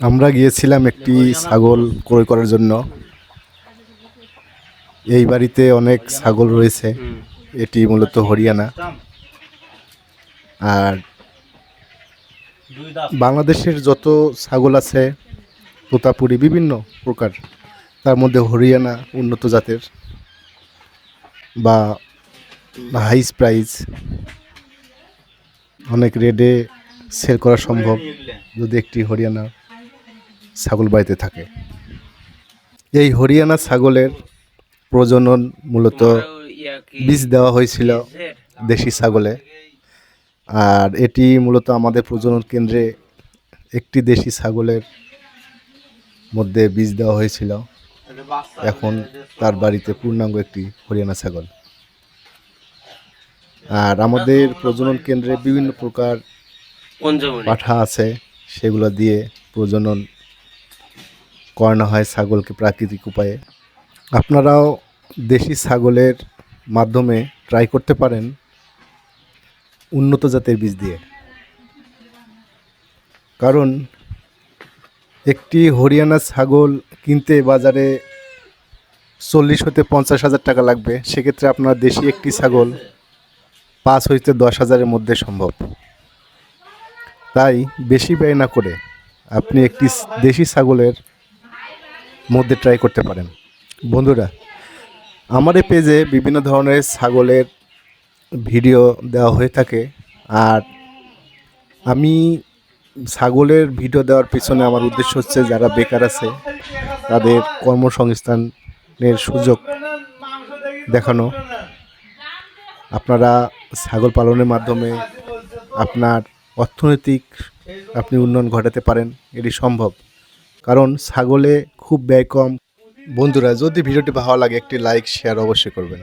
আমরা গিয়েছিলাম একটি ছাগল ক্রয় করার জন্য। এই বাড়িতে অনেক ছাগল রয়েছে। এটি মূলত হরিয়ানা। আর বাংলাদেশের যত ছাগল আছে, তোতাপুরি বিভিন্ন প্রকার, তার মধ্যে হরিয়ানা উন্নত জাতের বা হাইস প্রাইস, অনেক রেডে সেল করা সম্ভব। যদি একটি হরিয়ানা ছাগল বাড়িতে থাকে। এই হরিয়ানা ছাগলের প্রজনন মূলত বীজ দেওয়া হয়েছিল দেশি ছাগলে। আর এটি মূলত আমাদের প্রজনন কেন্দ্রে একটি দেশি ছাগলের মধ্যে বীজ দেওয়া হয়েছিল। এখন তার বাড়িতে পূর্ণাঙ্গ একটি হরিয়ানা ছাগল। আর আমাদের প্রজনন কেন্দ্রে বিভিন্ন প্রকার পাঠা আছে সেগুলো দিয়ে প্রজনন করানো হয় ছাগলকে প্রাকৃতিক উপায়ে। আপনারাও দেশি ছাগলের মাধ্যমে ট্রাই করতে পারেন উন্নত জাতের বীজ দিয়ে। কারণ একটি হরিয়ানা ছাগল কিনতে বাজারে চল্লিশ হতে পঞ্চাশ হাজার টাকা লাগবে, সেক্ষেত্রে আপনার দেশি একটি ছাগল পাঁচ হইতে দশ হাজারের মধ্যে সম্ভব। তাই বেশি ব্যয় না করে আপনি একটি দেশি ছাগলের মধ্যে ট্রাই করতে পারেন। বন্ধুরা, আমার এই পেজে বিভিন্ন ধরনের ছাগলের ভিডিও দেওয়া হয়ে থাকে আর আমি ছাগলের ভিডিও দেওয়ার পিছনে আমার উদ্দেশ্য হচ্ছে যারা বেকার আছে, তাদের কর্মসংস্থানের সুযোগ দেখানো। আপনারা ছাগল পালনের মাধ্যমে আপনার অর্থনৈতিক আপনি উন্নয়ন ঘটাতে পারেন, এটি সম্ভব। কারণ ছাগলে খুব ব্যয় কম। বন্ধুরা, যদি ভিডিওটি ভালো লাগে, একটি লাইক শেয়ার অবশ্যই করবেন।